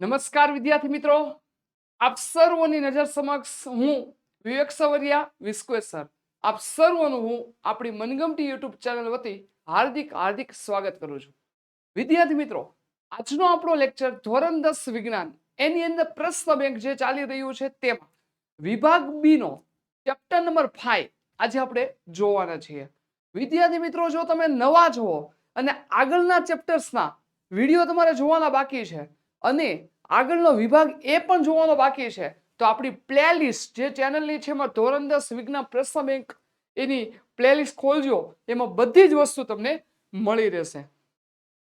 નમસ્કાર વિદ્યાર્થી મિત્રો. આપ સર્વોની નજર સમક્ષ હું વિવેક સવરિયા સર. આપ સર્વનું હું આપણી મનગમતી યુટ્યુબ ચેનલ વતી હાર્દિક હાર્દિક સ્વાગત કરું છું. વિદ્યાર્થી મિત્રો, આજનો આપણો લેક્ચર ધોરણ દસ વિજ્ઞાન, એની અંદર પ્રશ્ન બેંક જે ચાલી રહ્યું છે તેમાં વિભાગ બી નો ચેપ્ટર નંબર ફાઈવ આજે આપણે જોવાના છીએ. વિદ્યાર્થી મિત્રો, જો તમે નવા છો અને આગળના ચેપ્ટર્સના વીડિયો તમારે જોવાના બાકી છે અને આગળનો વિભાગ એ પણ જોવાનો બાકી છે. તો આપણી પ્લેલિસ્ટ જે ચેનલની છે એમાં ધોરણ દસ વિજ્ઞાન પ્રશ્ન બેંક એની પ્લેલિસ્ટ ખોલજો. એમાં બધી જ વસ્તુ તમને મળી રહેશે.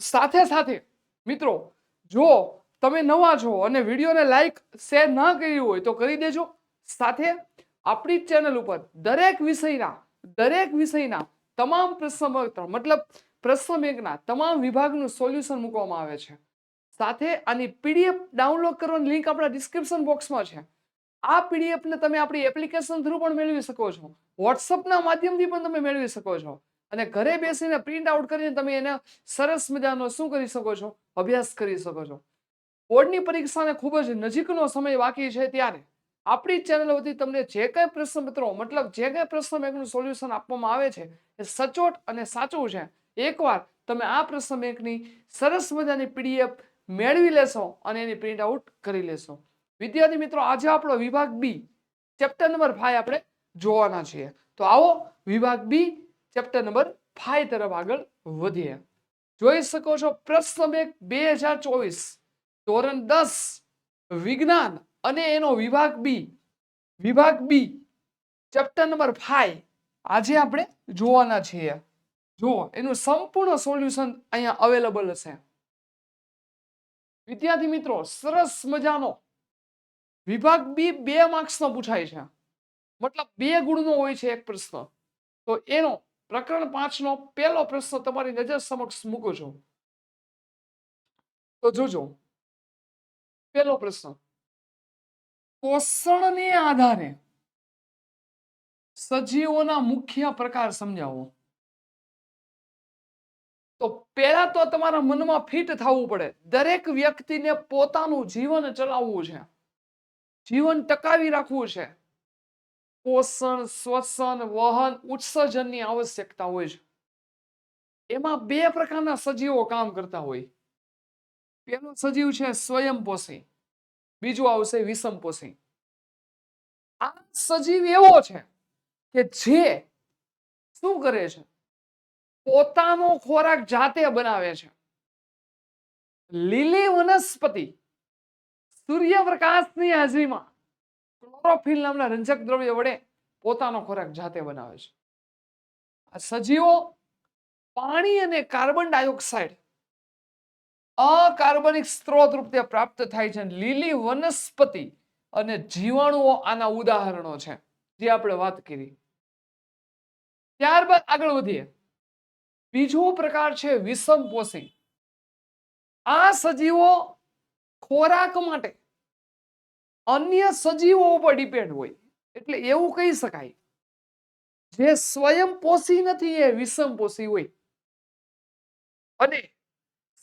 સાથે સાથે મિત્રો, જો તમે નવા છો અને વિડીયોને લાઈક, શેર ન કર્યું હોય તો કરી દેજો. સાથે આપણી ચેનલ ઉપર દરેક વિષયના દરેક વિષયના તમામ પ્રશ્ન મતલબ પ્રશ્ન બેંકના તમામ વિભાગનું સોલ્યુશન મૂકવામાં આવે છે. સાથે આની પીડીએફ ડાઉનલોડ કરવાની લિંક આપણા ડિસ્ક્રિપ્શન બોક્સમાં છે. આ પીડીએફને તમે આપણી એપ્લિકેશન થ્રુ પણ મેળવી શકો છો. વોટ્સઅપના માધ્યમથી પણ તમે મેળવી શકો છો. અને ઘરે બેસીને પ્રિન્ટ આઉટ કરીને તમે એને સરસ મજાનો શું કરી શકો છો? અભ્યાસ કરી શકો છો. બોર્ડની પરીક્ષાને ખૂબ જ નજીકનો સમય બાકી છે ત્યારે આપણી ચેનલ વતી તમને જે કંઈ પ્રશ્નપત્રો મતલબ જે કંઈ પ્રશ્ન બેંકનું સોલ્યુશન આપવામાં આવે છે, એ સચોટ અને સાચું છે. એકવાર તમે આ પ્રશ્ન બેંકની સરસ મજાની પીડીએફ મેળવી લેશો અને એની પ્રિન્ટ આઉટ કરી લેશો. વિદ્યાર્થી મિત્રો, આજે આપણો વિભાગ બી ચેપ્ટર નંબર ફાઈવ આપણે જોવાના છીએ. તો આવો વિભાગ બી ચેપ્ટર નંબર ફાઈવ તરફ આગળ વધીએ. જોઈ શકો છો, પ્રશ્ન બે બે હજાર ચોવીસ, ધોરણ દસ, વિજ્ઞાન અને એનો વિભાગ બી. વિભાગ બી ચેપ્ટર નંબર ફાઈવ આજે આપણે જોવાના છીએ. જુઓ, એનું સંપૂર્ણ સોલ્યુશન અહીંયા અવેલેબલ હશે. વિદ્યાર્થી મિત્રો, સરસ મજાનો વિભાગ બી બે માર્ક્સનો પૂછાય છે. મતલબ બે ગુણનો હોય છે એક પ્રશ્ન. તો એનો પ્રકરણ પાંચનો પહેલો પ્રશ્ન તમારી નજર સમક્ષ મૂકો છો. તો જોજો. પહેલો પ્રશ્ન. પોષણને આધારે સજીવોના મુખ્ય પ્રકાર સમજાવો. તો પહેલા તો તમારા મનમાં ફિટ થવું પડે. દરેક વ્યક્તિને પોતાનું જીવન ચલાવવું છે. જીવન ટકાવી રાખવું છે. પોષણ, શ્વસન, વહન, ઉત્સર્જનની આવશ્યકતા હોય છે. એમાં બે પ્રકારના સજીવો કામ કરતા હોય. પેલો સજીવ છે સ્વયંપોષી બીજું આવશે વિષમપોષી આ સજીવ એવો છે કે જે શું કરે છે? પોતાનો ખોરાક જાતે બનાવે છે. લીલી વનસ્પતિ સૂર્યપ્રકાશની હાજરીમાં ક્લોરોફિલ નામના રંજક દ્રવ્ય વડે પોતાનો ખોરાક જાતે બનાવે છે. આ સજીવો પાણી અને કાર્બન ડાયોક્સાઇડ અકાર્બનિક સ્ત્રોત રૂપે પ્રાપ્ત થાય છે. લીલી વનસ્પતિ અને જીવાણુઓ આના ઉદાહરણો છે. જે આપણે વાત કરી. ત્યારબાદ આગળ વધીએ. બીજો પ્રકાર છે વિષમપોષી આ સજીવો ખોરાક માટે અન્ય સજીવો ઉપર ડિપેન્ડ હોય. એટલે એવું કહી શકાય. જે સ્વયંપોષી નથી એ વિષમપોષી હોય. અને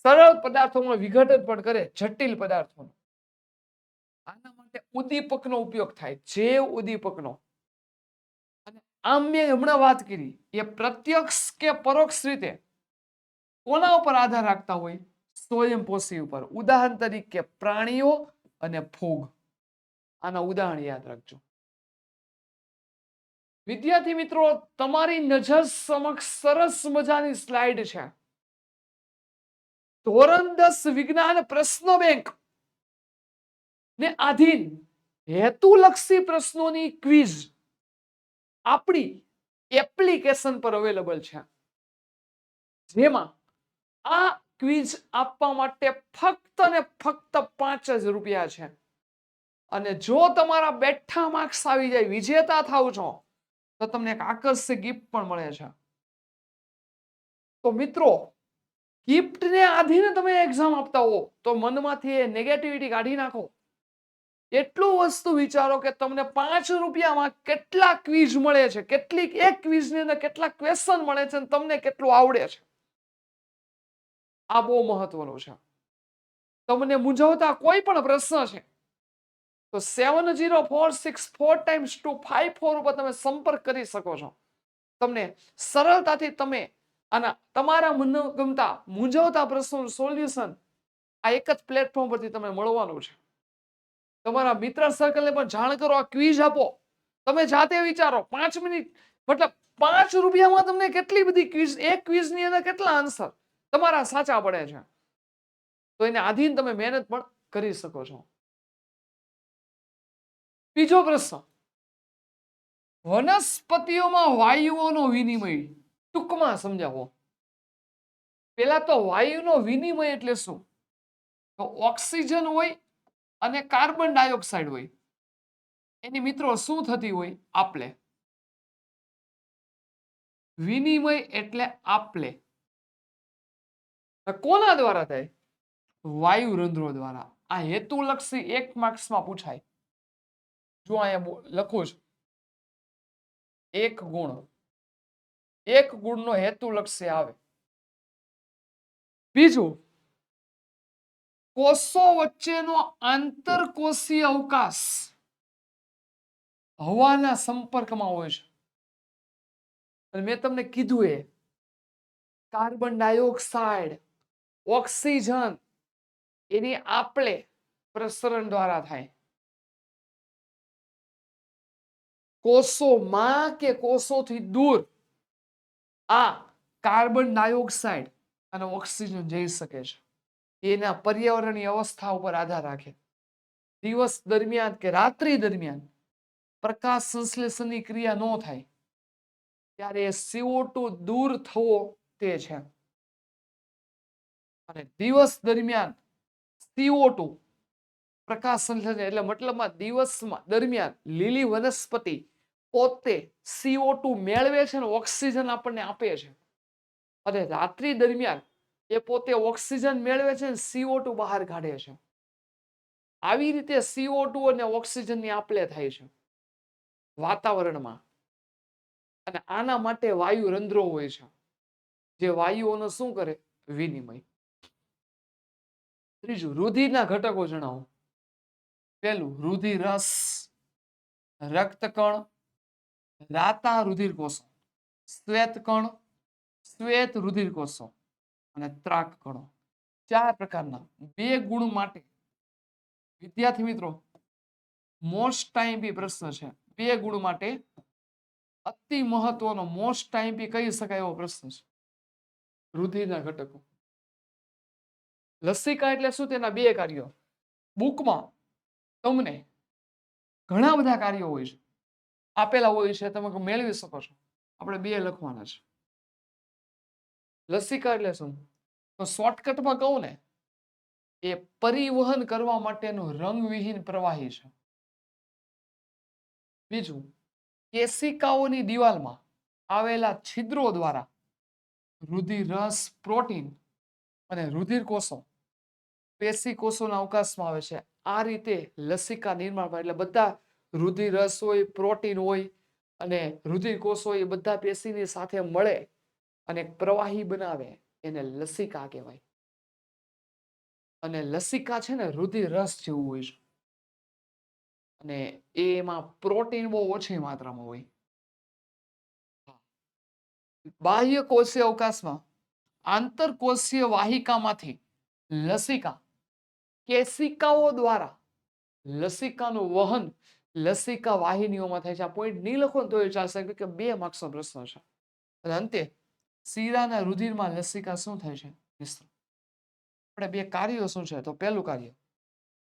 સરળ પદાર્થોમાં વિઘટન પણ કરે જટિલ પદાર્થોનું. આના માટે ઉદ્દીપકનો ઉપયોગ થાય. જે ઉદ્દીપકનો આમ મેં હમણાં વાત કરી. એ પ્રત્યક્ષ કે પરોક્ષ રીતે કોના ઉપર આધાર રાખતા હોય? સ્વયંપોષી ઉપર. ઉદાહરણ તરીકે પ્રાણીઓ અને ફૂગ. આના ઉદાહરણ યાદ રાખજો. વિદ્યાર્થી મિત્રો, તમારી નજર સમક્ષ સરસ મજાની સ્લાઇડ છે. ધોરણ દસ વિજ્ઞાન પ્રશ્ન બેંક. ને આધીન હેતુલક્ષી પ્રશ્નોની ક્વિઝ. આપણી એપ્લિકેશન પર અવેલેબલ છે. જેમાં આ ક્વિઝ આપવા માટે ફક્ત ને ફક્ત પાંચ જ રૂપિયા છે. અને જો તમારા બેઠા માર્ક્સ આવી જાય, વિજેતા થાવ છો, તો તમને એક આકર્ષક ગિફ્ટ પણ મળે છે. તો મિત્રો ગિફ્ટને આધીને તમે એક્ઝામ આપતા હો, તો મનમાંથી એ નેગેટિવિટી કાઢી નાખો. એટલું વસ્તુ વિચારો કે તમને પાંચ રૂપિયામાં કેટલા ક્વિઝ મળે છે, કેટલીક એક ક્વિઝની અંદર કેટલા ક્વેશ્ચન મળે છે અને તમને કેટલું આવડે છે. આ બહુ મહત્વનું છે. તમને મૂંઝવતા કોઈ પણ પ્રશ્ન છે, તો seven zero four six four times two five four ઉપર તમે સંપર્ક કરી શકો છો. તમને સરળતાથી તમે આના તમારા મનોગમતા, મૂંઝવતા પ્રશ્નોનું સોલ્યુશન આ એક જ પ્લેટફોર્મ પરથી તમે મળવાનું છે. તમારા મિત્ર સર્કલને પણ જાણ કરો, આ ક્વિઝ આપો. તમે જાતે વિચારો, પાંચ મિનિટ, મતલબ પાંચ રૂપિયામાં તમને કેટલી બધી ક્વિઝ એક ક્વિઝની અંદર કેટલા આન્સર તમારા સાચા પડે છે. તો એને આધીન તમે મહેનત પણ કરી શકો છો. બીજો પ્રશ્ન. વનસ્પતિઓમાં વાયુઓનો વિનિમય ટૂંકમાં સમજાવો. પેલા તો વાયુનો વિનિમય એટલે શું? ઓક્સિજન હોય અને કાર્બન ડાયોક્સાઇડ હોય. એની મિત્રો શું થતી હોય? આપલે. વિનિમય એટલે આપલે. કોના દ્વારા થાય? વાયુ રંધ્રો દ્વારા. આ હેતુલક્ષી એક માર્ક્સમાં પૂછાય. જો અહીંયા લખું છું. એક ગુણ. એક ગુણનો હેતુલક્ષી આવે. બીજું કોષો વચ્ચેનો આંતરકોષીય અવકાશ હવાના સંપર્કમાં હોય છે. અને મેં તમને કીધું એ, કાર્બન ડાયોક્સાઇડ, ઓક્સિજન, એની આપણે પ્રસરણ દ્વારા થાય. કોષોમાં કે કોષોથી દૂર આ કાર્બન ડાયોક્સાઇડ અને ઓક્સિજન જઈ શકે છે. એના પર્યાવરણીય અવસ્થા ઉપર આધાર રાખે. દિવસ દરમિયાન કે રાત્રિ દરમિયાન પ્રકાશ સંશ્લેષણની ક્રિયા ન થાય, ત્યારે CO2 દૂર થવો તે છે. અને દિવસ દરમિયાન CO2 પ્રકાશ સંશ્લેષણ એટલે મતલબમાં દિવસમાં દરમિયાન લીલી વનસ્પતિ પોતે CO2 મેળવે છે અને ઓક્સિજન આપણને આપે છે. અને રાત્રિ દરમિયાન એ પોતે ઓક્સિજન મેળવે છે અને CO2 બહાર કાઢે છે. આવી રીતે CO2 અને ઓક્સિજનની આપલે થાય છે. વાતાવરણમાં. અને આના માટે વાયુ રંધ્રો હોય છે. જે વાયુઓનો શું કરે? વિનિમય. ત્રીજું, રુધિરના ઘટકો જણાવો. પહેલું રુધિર રસ રક્તકણ, રાતા રુધિર કોષો શ્વેત કણ શ્વેત રુધિર કોષો અને ત્રાક ગણો ચાર પ્રકારના બે ગુણ માટે વિદ્યાર્થી મિત્રો મોસ્ટ ટાઈમ બી પ્રશ્ન છે. બે ગુણ માટે અતિ મહત્વનો મોસ્ટ ટાઈમ બી કહી શકાય એવો પ્રશ્ન છે. રુધિરના ઘટકો. લસિકા એટલે શું? તેના બે કાર્યો. બુકમાં તમને ઘણા બધા કાર્યો હોય છે. આપેલા હોય છે, તમે મેળવી શકો છો. આપણે બે લખવાના છે. લસિકા એટલે શું તો શોર્ટકટમાં કહું ને, એ પરિવહન કરવા માટેનું રંગવિહીન પ્રવાહી છે બીજું, કેશિકાઓની દિવાલમાં આવેલા છિદ્રો દ્વારા રુધિરસ પ્રોટીન અને રુધિર કોષો પેશી કોષોના અવકાશમાં આવે છે આ રીતે લસિકા નિર્માણ. એટલે બધા રુધિરસ હોય, પ્રોટીન હોય અને રુધિર કોષો એ બધા પેશીની સાથે મળે અને પ્રવાહી બનાવે એને લસિકા કહેવાય. અને લસિકા છે ને રુધિર રસ જેવું હોય છે. અને એમાં પ્રોટીન બહુ ઓછી માત્રામાં હોય. બાહ્ય કોષીય અવકાશમાં આંતરકોષીય વાહિકામાંથી લસિકા કેસિકાઓ દ્વારા લસિકાનું વહન લસિકા વાહિનીઓમાં થાય છે. આ પોઈન્ટ નહીં લખો તો એ ચાલશે. કે બે માર્ક્સનો પ્રશ્ન છે. અને અંતે શીરાના રુધિરમાં લસિકા શું થાય છે? મિશ્ર. આપણે બે કાર્યો શું છે? તો પહેલું કાર્ય.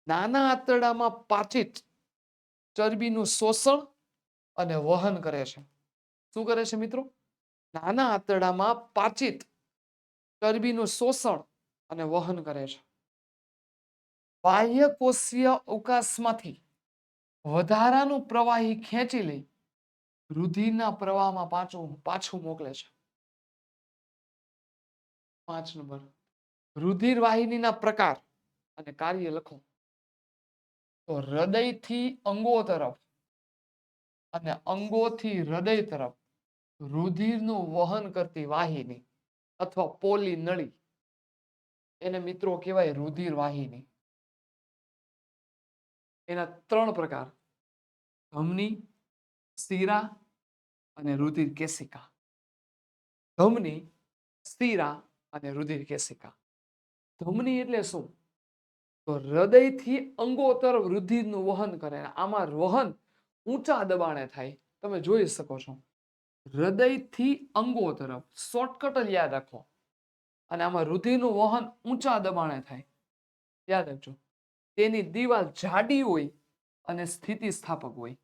નાના આંતરડામાં પાચિત ચરબીનું શોષણ અને વહન કરે છે. શું કરે છે મિત્રો? નાના આંતરડામાં પાચિત ચરબીનું શોષણ અને વહન કરે છે. બાહ્ય કોષીય અવકાશમાંથી વધારાનું પ્રવાહી ખેંચી લઈ રુધિરના પ્રવાહમાં પાછું પાછું મોકલે છે. પાંચ નંબર. રુધિર વાહિનીના પ્રકાર અને કાર્ય લખો. તો હૃદયથી અંગો તરફ અને અંગોથી હૃદય તરફ રુધિરનું વહન કરતી વાહિની અથવા પોલી નળી. એને મિત્રો કહેવાય રુધિર વાહિની. એના ત્રણ પ્રકાર. ધમની, શીરા અને રુધિર કેસિકા ધમની, શીરા અને રુધિર કેશિકા. ધમની એટલે શું? તો હૃદયથી અંગો તરફ રુધિરનું વહન કરે આમાં વહન ઊંચા દબાણે થાય. તમે જોઈ શકો છો. હૃદયથી અંગો તરફ શોર્ટકટ જ યાદ રાખો. અને આમાં રુધિરનું વહન ઊંચા દબાણે થાય. યાદ રાખજો. તેની દીવાલ જાડી હોય અને સ્થિતિસ્થાપક હોય.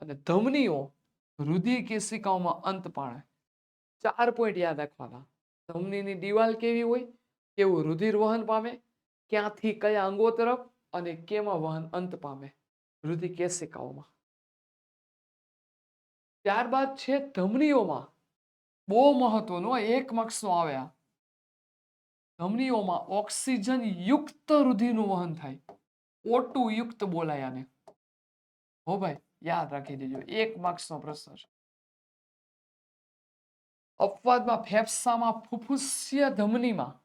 અને ધમનીઓ રુધિર કેશિકાઓમાં અંત પાણે ચાર પોઈન્ટ યાદ રાખવાના. ધમનીની દિવાલ કેવી હોય, કેવું રુધિર વહન પામે, ક્યાંથી કયા અંગો તરફ અને કેમાં વહન અંત પામે. રુધિર કેસિકાઓમાં ત્યારબાદ છે ધમનીઓમાં. બહુ મહત્વનો એક માર્ક્સનો આવે આ. ધમનીઓમાં ઓક્સિજન યુક્ત રુધિરનું વહન થાય. ઓટુ યુક્ત બોલાય આને હો ભાઈ, યાદ રાખી દેજો. એક માર્ક્સનો પ્રશ્ન છે. અપવાદમાં ફેફસામાં ફુફુસ્ય ધમનીમાં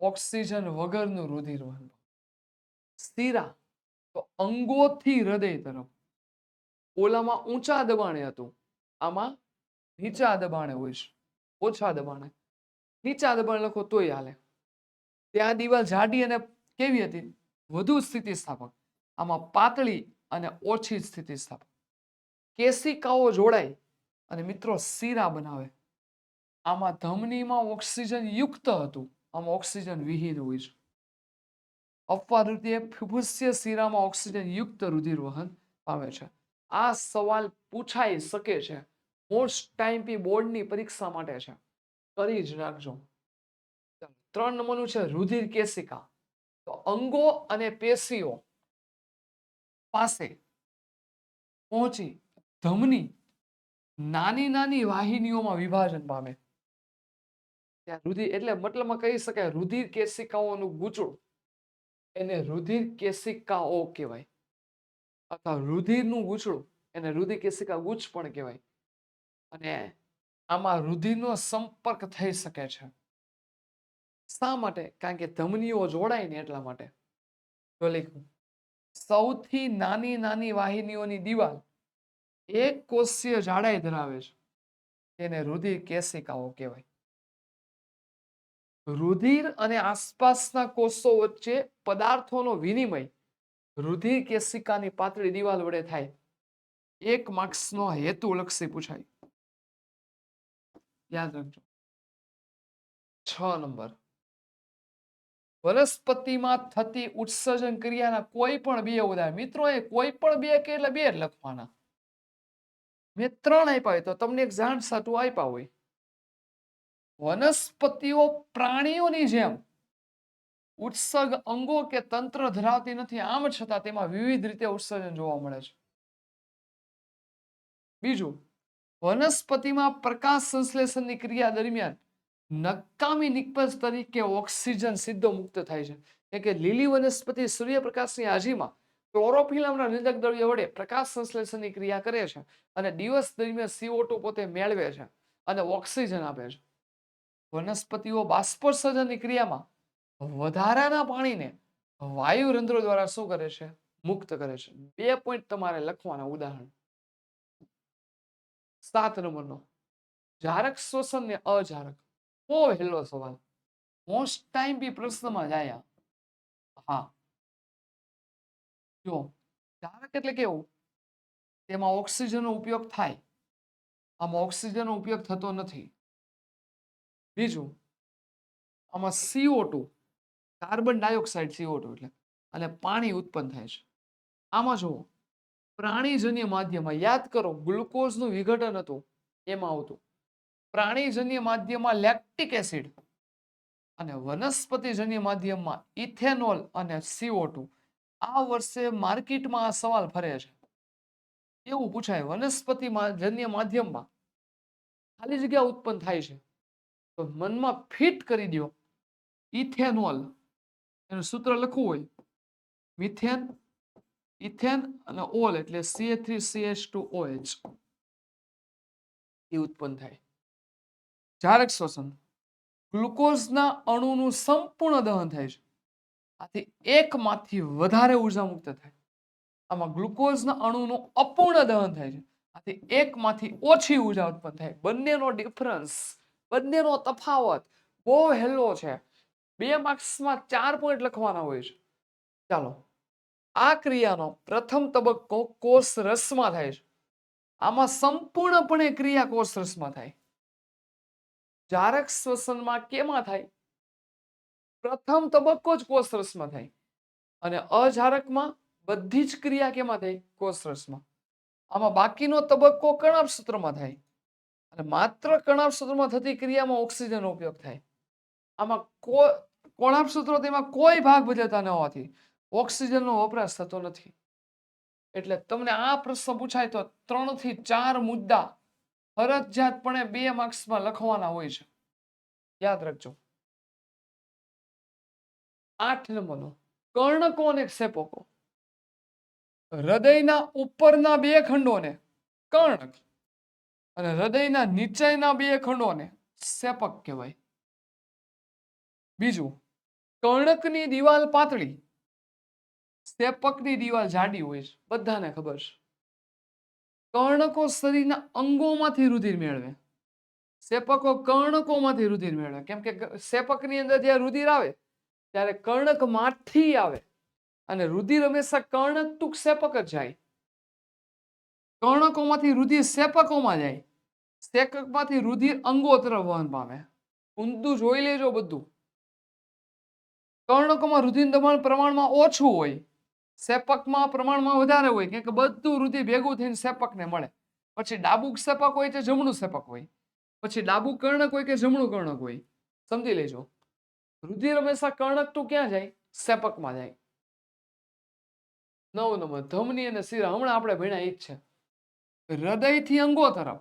ઓક્સિજન વગરનું રુધિર વહન સ્થિરા તો અંગોથી હૃદય તરફ. ઓલામાં ઊંચા દબાણે હતું. આમાં નીચા દબાણે હોય છે. ઓછા દબાણે. નીચા દબાણે લખો તોય હાલે. ત્યાં દિવાલ જાડી અને કેવી હતી? વધુ સ્થિતિસ્થાપક. આમાં પાતળી અને ઓછી સ્થિતિસ્થાપક. કેસિકાઓ જોડાય અને મિત્રો શીરા બનાવે. આમાં ધમનીમાં ઓક્સિજન યુક્ત હતું. આમાં ઓક્સિજન વિહીન હોય છે. અપવાદ રીતે ફુફુસ્ય શીરામાં ઓક્સિજન યુક્ત રુધિર વહન પામે છે. આ સવાલ પૂછાઈ શકે છે. મોસ્ટ ટાઈમ પી બોર્ડની પરીક્ષા માટે છે. કરી જ રાખજો ત્રણ નંબરનું છે રુધિર કેસિકા તો અંગો અને પેશીઓ પાસે પહોંચી ધમની નાની નાની વાહિનીઓમાં વિભાજન પામે. રુધિર એટલે મતલબમાં કહી શકાય રુધિર કેશિકાઓનું ગૂંચળું એને રુધિર કેશિકાઓ કહેવાય. અથવા રુધિરનું ગૂંચળું એને રુધિર કેશિકા ગુચ્છ પણ કહેવાય. અને આમાં રુધિરનો સંપર્ક થઈ શકે છે. શા માટે? કારણ કે ધમનીઓ જોડાય ને એટલા માટે. તો લખ્યું સૌથી નાની નાની વાહિનીઓની દિવાલ એક કોષીય જાડાઈ ધરાવે છે. તેને રુધિર કેશિકાઓ કહેવાય. રુધિર અને આસપાસના કોષો વચ્ચે પદાર્થોનો વિનિમય રુધિર કેશિકાની પાતળી દિવાલ વડે થાય. એક માર્ક્સનો હેતુ લક્ષી પૂછાય. યાદ રાખજો. છ નંબર. વનસ્પતિમાં થતી ઉત્સર્જન ક્રિયાના કોઈ પણ બે ઉદાહરણ. મિત્રો એ કોઈ પણ બે કે એટલે બે લખવાના. મેં ત્રણ આપ્યા હોય તો તમને એક જાણ સાટું આપ્યા હોય. વનસ્પતિઓ પ્રાણીઓની જેમ ઉત્સર્ગ અંગો કે તંત્ર ધરાવતી નથી. આમ છતાં તેમાં વિવિધ રીતે ઉત્સર્જન જોવા મળે છે. બીજું, વનસ્પતિમાં પ્રકાશ સંશ્લેષણની ક્રિયા દરમિયાન નકામી નિકપજ તરીકે ઓક્સિજન સીધો મુક્ત થાય છે. એટલે કે લીલી વનસ્પતિ સૂર્યપ્રકાશની હાજીમાં ક્લોરોફિલમના નિંદક દ્રવ્ય વડે પ્રકાશ સંશ્લેષણની ક્રિયા કરે છે અને દિવસ દરમિયાન CO2 પોતે મેળવે છે અને ઓક્સિજન આપે છે. વનસ્પતિઓ બાષ્પોત્સર્જનની ક્રિયામાં વધારાના પાણીને વાયુ રંધ્રો દ્વારા શું કરે છે? મુક્ત કરે છે. બે પોઈન્ટ તમારે લખવાના ઉદાહરણ. સાત નંબરનો. જારક શોષણ ને અજારક. બહુ હેલો સવાલ. મોસ્ટ ટાઈમ બી પ્રશ્નમાં જ હા. જો, જારક એટલે કેવું? તેમાં ઓક્સિજનનો ઉપયોગ થાય. આમાં ઓક્સિજનનો ઉપયોગ થતો નથી. બીજું, આમાં CO two carbon dioxide CO two એટલે, અને પાણી ઉત્પન્ન થાય છે. આમાં જુઓ, પ્રાણીજન્ય માધ્યમમાં યાદ કરો, ગ્લુકોઝનું વિઘટન હતું, એમાં આવતું. પ્રાણીજન્ય માધ્યમમાં લેક્ટિક એસિડ અને વનસ્પતિજન્ય માધ્યમમાં ઇથેનોલ અને સીઓ ટુ આ વર્ષે માર્કેટમાં આ સવાલ ફરે છે. એવું પૂછાય વનસ્પતિ જન્ય માધ્યમમાં ખાલી જગ્યા ઉત્પન્ન થાય છે. તો મનમાં ફિટ કરી દો ઇથેનોલ એનું સૂત્ર લખવું હોય. મિથેન, ઇથેન અને ઓલ એટલે CA three CH two OH એ ઉત્પન્ન થાય. જારક શ્વસન. ગ્લુકોઝના અણુનું સંપૂર્ણ દહન થાય છે. આથી એકમાંથી વધારે ઊર્જા મુક્ત થાય. આમાં ગ્લુકોઝના અણુનું અપૂર્ણ દહન થાય છે. આથી એકમાંથી ઓછી ઊર્જા ઉત્પન્ન થાય. બંનેનો ડિફરન્સ બંનેનો તફાવત. બહુ હેલો છે. બે માર્ક્સમાં ચાર પોઈન્ટ લખવાના હોય છે. ચાલો. આ ક્રિયાનો પ્રથમ તબક્કો કોષ રસમાં થાય છે. આમાં સંપૂર્ણપણે ક્રિયા કોષ રસમાં થાય. જારક શ્વસનમાં કેમાં થાય? પ્રથમ તબક્કો જ કોષ રસમાં થાય. અને અજારકમાં બધી જ ક્રિયા કેમાં થાય? કોષ રસમાં. આમાં બાકીનો તબક્કો કણાપ સૂત્રમાં થાય. અને માત્ર કણાભ થતી ક્રિયામાં ઓક્સિજનનો ઉપયોગ થાય. આમાં કો કોણાભ તેમાં કોઈ ભાગ ભજવતા ન હોવાથી ઓક્સિજનનો વપરાશ થતો નથી. એટલે તમને આ પ્રશ્ન પૂછાય તો ત્રણથી ચાર મુદ્દા ફરજિયાતપણે બે માર્ક્સમાં લખવાના હોય છે. યાદ રાખજો. આઠ નંબરનો, કર્ણકો અને ક્ષેપકો હૃદયના ઉપરના બે ખંડોને કર્ણક અને હૃદયના નીચેના બે ખંડોને સેપક કહેવાય. બીજું, કર્ણકની દિવાલ પાતળી, સેપકની દિવાલ જાડી હોય છે, બધાને ખબર છે. કર્ણકો શરીરના અંગોમાંથી રુધિર મેળવે. સેપકો કર્ણકોમાંથી રુધિર મેળવે. કેમ કે સેપકની અંદર જ્યારે રુધિર આવે, ત્યારે કર્ણકમાંથી આવે. અને રુધિર હંમેશા કર્ણક ટૂંક સેપક જ જાય. કર્ણકોમાંથી રુધિર સેપકોમાં જાય. સેકકમાંથી રુધિર અંગો તરફ વહન પામે. ઊંધું જોઈ લેજો બધું. કર્ણકોમાં રુધિર દબાણ પ્રમાણમાં ઓછું હોય. સેપકમાં પ્રમાણમાં વધારે હોય. કેમ કે બધું રુધિર ભેગું થઈને સેપકને મળે. પછી ડાબુક સેપક હોય કે જમણું સેપક હોય. પછી ડાબુ કર્ણક હોય કે જમણું કર્ણક હોય. સમજી લેજો. રુધિર હંમેશા કર્ણક તો ક્યાં જાય? સેપકમાં જાય. નવ નંબર. ધમની અને શિરા. હમણાં આપણે ભણ્યા એ જ છે. હૃદયથી અંગો તરફ.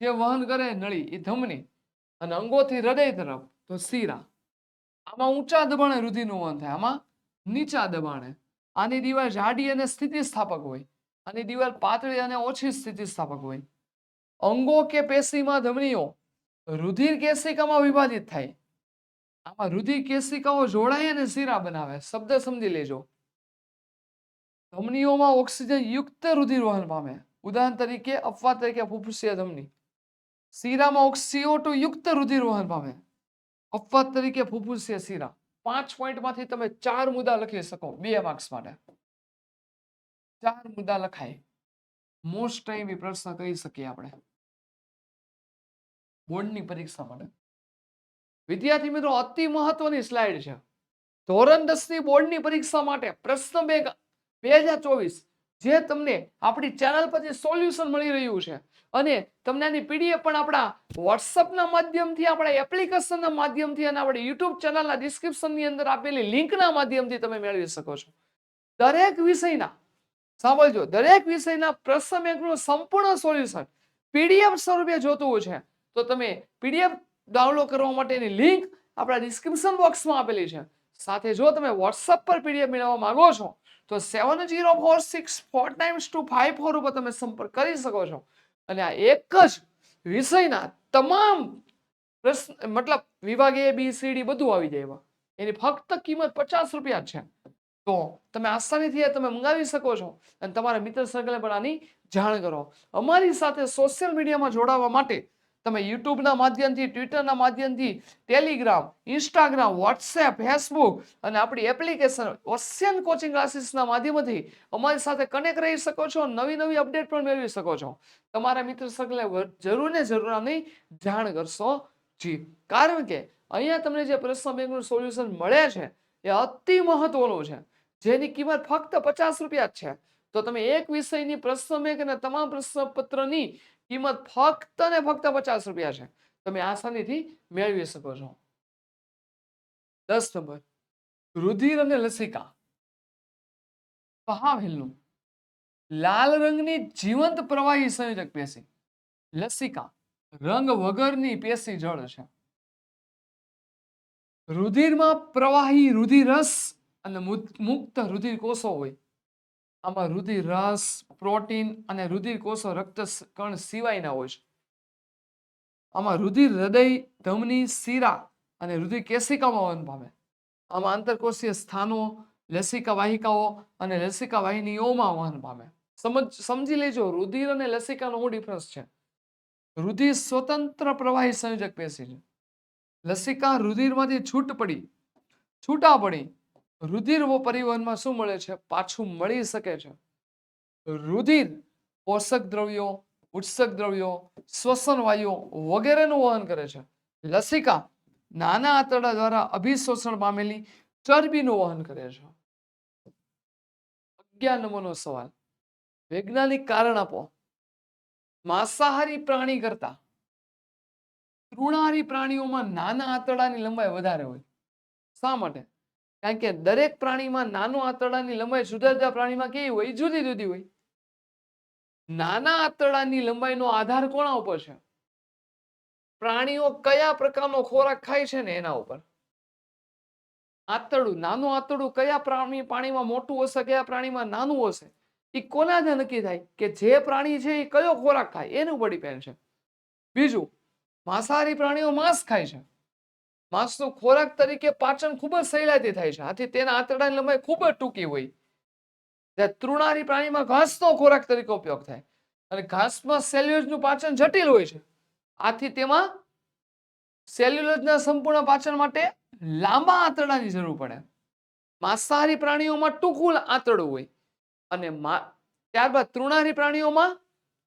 જે વહન કરે નળી એ ધમની અને અંગોથી હૃદય તરફ તો શીરા. આમાં ઊંચા દબાણે રુધિરનું વહન થાય. આમાં નીચા દબાણે. આની દિવાલ જાડી અને સ્થિતિસ્થાપક હોય. આની દિવાલ પાતળી અને ઓછી સ્થિતિસ્થાપક હોય. અંગો કે પેશીમાં ધમનીઓ રુધિર કેશિકામાં વિભાજિત થાય. આમાં રુધિર કેશિકાઓ જોડાય અને શીરા બનાવે. શબ્દ સમજી લેજો. ધમનીઓમાં ઓક્સિજન યુક્ત રુધિરવહન પામે. ઉદાહરણ તરીકે અપવાદ તરીકે ફુફુસીય ધમની. શિરામાં CO2 યુક્ત રુધિરવહન પામે. અપવાદ તરીકે ફુફુસીય શીરા. પાંચ પોઈન્ટમાંથી તમે ચાર મુદ્દા લખી શકો બે માર્ક્સ માટે. ચાર મુદ્દા લખાય. મોસ્ટ ટાઈમ એ પ્રશ્ન કહી શકીએ આપણે. બોર્ડની પરીક્ષા માટે. વિદ્યાર્થી મિત્રો, અતિ મહત્વની સ્લાઇડ છે. ધોરણ દસની બોર્ડની પરીક્ષા માટે પ્રશ્ન બેગ બે હજાર ચોવીસ, જે તમને આપણી ચેનલ પરથી સોલ્યુશન મળી રહ્યું છે અને તમને આની પીડીએફ પણ આપણા વોટ્સઅપના માધ્યમથી, આપણા એપ્લિકેશનના માધ્યમથી અને આપણી યુટ્યુબ ચેનલના ડિસ્ક્રિપ્શનની અંદર આપેલી લિંકના માધ્યમથી તમે મેળવી શકો છો. દરેક વિષયના, સાંભળજો, દરેક વિષયના પ્રશ્ન સંપૂર્ણ સોલ્યુશન પીડીએફ સ્વરૂપે જોતું છે. તો તમે પીડીએફ ડાઉનલોડ કરવા માટેની લિંક આપણા ડિસ્ક્રિપ્શન બોક્સમાં આપેલી છે. સાથે જો તમે વોટ્સઅપ પર પીડીએફ મેળવવા માંગો છો તો seven zero four six four times two five four ઉપર તમે સંપર્ક કરી શકો છો. અને આ એક જ વિષયના તમામ પ્રશ્ન, મતલબ વિભાગ એ બી સી ડી બધું આવી જાય એવા એની ફક્ત કિંમત પચાસ રૂપિયા છે. તો તમે આસાનીથી તમે મંગાવી શકો છો અને તમારા મિત્ર સર્કલે પણ આની જાણ કરો. અમારી સાથે સોશિયલ મીડિયામાં જોડાવા માટે તમે યુટ્યુબના માધ્યમથી, ટ્વિટરના માધ્યમથી, ટેલિગ્રામ, ઇન્સ્ટાગ્રામ, વોટ્સએપ, ફેસબુક અને આપણી એપ્લિકેશન, ઓશિયન કોચિંગ ક્લાસીસના માધ્યમથી અમારી સાથે કનેક્ટ રહી શકો છો, નવી નવી અપડેટ પણ મેળવી શકો છો. તમારા મિત્ર વ- જરૂર ને જરૂર આની જાણ કરશો જી. કારણ કે અહીંયા તમને જે પ્રશ્ન બેંકનું સોલ્યુશન મળે છે, એ અતિ મહત્વનું છે. જેની કિંમત ફક્ત પચાસ રૂપિયા જ છે. તો તમે એક વિષયની પ્રશ્ન બેંક અને તમામ પ્રશ્નપત્રની કિંમત ફક્ત ને ફક્ત પચાસ રૂપિયા છે. તમે આસાનીથી મેળવી શકો છો. દસ નંબર. રુધિર અને લસિકા. પહાવેલનું. લાલ રંગની જીવંત પ્રવાહી સંયોજક પેશી. લસિકા. રંગ વગરની પેશી જળ છે. રુધિરમાં પ્રવાહી રુધિરસ અને મુક્ત રુધિર કોષો હોય. આમાં રુધિર રસ, પ્રોટીન અને રુધિર કોષો રક્ત કણ સિવાયના હોય છે. આમાં રુધિર હૃદય, ધમની, શીરા અને રુધિર કેશિકામાં વહન પામે. આમાં આંતરકોષીય સ્થાનો, લસિકા વાહિકાઓ અને લસિકા વાહિનીઓમાં વહન પામે. સમજ, સમજી લેજો, રુધિર અને લસિકાનો શું ડિફરન્સ છે? રુધિર સ્વતંત્ર પ્રવાહી સંયોજક પેશી છે. લસિકા રુધિરમાંથી છૂટ પડી, છૂટા પડી રુધિર પરિવહનમાં શું મળે છે? પાછું મળી શકે છે. રુધિર પોષક દ્રવ્યો, ઉત્સક દ્રવ્યો, શ્વસન વાયુઓ વગેરેનું વહન કરે છે. લસિકા નાના આંતરડા દ્વારા અભિશોષણ પામેલી ચરબીનું વહન કરે છે. અગિયાર નંબરનો સવાલ. વૈજ્ઞાનિક કારણ આપો. માંસાહારી પ્રાણી કરતા તૃણાહારી પ્રાણીઓમાં નાના આંતરડાની લંબાઈ વધારે હોય. શા માટે? કારણ કે દરેક પ્રાણીમાં નાનું આંતરડાની લંબાઈ જુદા જુદા પ્રાણીમાં કેવી હોય? જુદી જુદી હોય. નાના આંતરડાની લંબાઈનો આધાર કોના ઉપર છે? પ્રાણીઓ કયા પ્રકારનો ખોરાક ખાય છે ને એના ઉપર? આંતરડું, નાનું આંતરડું કયા પ્રાણી, પાણીમાં મોટું હશે, કયા પ્રાણીમાં નાનું હશે? એ કોના જ નક્કી થાય કે જે પ્રાણી છે એ કયો ખોરાક ખાય? એનું ઉપર ડિપેન્ડ છે. બીજું, માંસાહારી પ્રાણીઓ માંસ ખાય છે. માંસનો ખોરાક તરીકે પાચન ખૂબ જ સહેલાઈથી થાય છે. આથી તેના આંતરડાની લંબાઈ ખૂબ જ ટૂંકી હોય. જ્યારે તૃણાહારી પ્રાણીમાં ઘાસનો ખોરાક તરીકે ઉપયોગ થાય. અને ઘાસમાં સેલ્યુલોઝનું પાચન જટિલ હોય છે. આથી તેમાં સેલ્યુલોઝના સંપૂર્ણ પાચન માટે લાંબા આંતરડાની જરૂર પડે. માંસાહારી પ્રાણીઓમાં ટૂંકું આંતરડું હોય. અને ત્યારબાદ તૃણાહારી પ્રાણીઓમાં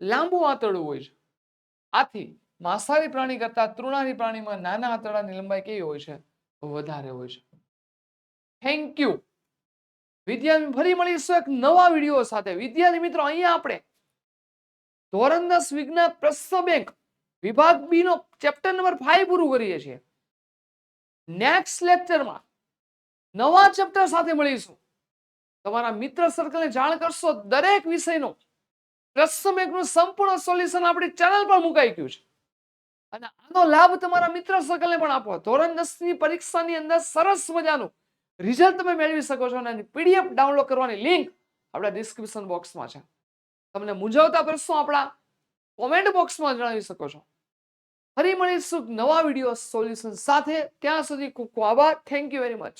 લાંબુ આંતરડું હોય છે. આથી માંસાહારી પ્રાણી કરતા તૃણાહારી પ્રાણીમાં નાના આંતરડાની લંબાઈ કેવી હોય છે? વધારે હોય છે. થેન્ક યુ વિદ્યાર્થી ફરી મળીશું એક નવા વીડિયો સાથે. વિદ્યાર્થી મિત્રો, અહીંયા આપણે ધોરણ દસ વિજ્ઞાન પ્રશ્ન બેંક વિભાગ બી નો ચેપ્ટર નંબર ફાઈવ પૂરું કરીએ છીએ. નેક્સ્ટ લેક્ચરમાં નવા ચેપ્ટર સાથે મળીશું. તમારા મિત્ર સર્કલને જાણ કરશો. દરેક વિષયનો પ્રશ્ન બેંકનું સંપૂર્ણ સોલ્યુશન આપણી ચેનલ પર મુકાઈ ગયું છે. અને આનો લાભ તમારા મિત્ર સર્કલને પણ આપો. ધોરણ દસની પરીક્ષાની અંદર સરસ મજાનું રિઝલ્ટ તમે મેળવી શકો છો અને પીડીએફ ડાઉનલોડ કરવાની લિંક આપણા ડિસ્ક્રિપ્શન બોક્સમાં છે. તમને મૂંઝવતા પ્રશ્નો આપણા કોમેન્ટ બોક્સમાં જણાવી શકો છો. ફરી મળીશું નવા વીડિયો સોલ્યુશન સાથે. ત્યાં સુધી ખૂબ ખૂબ આભાર. Thank you very much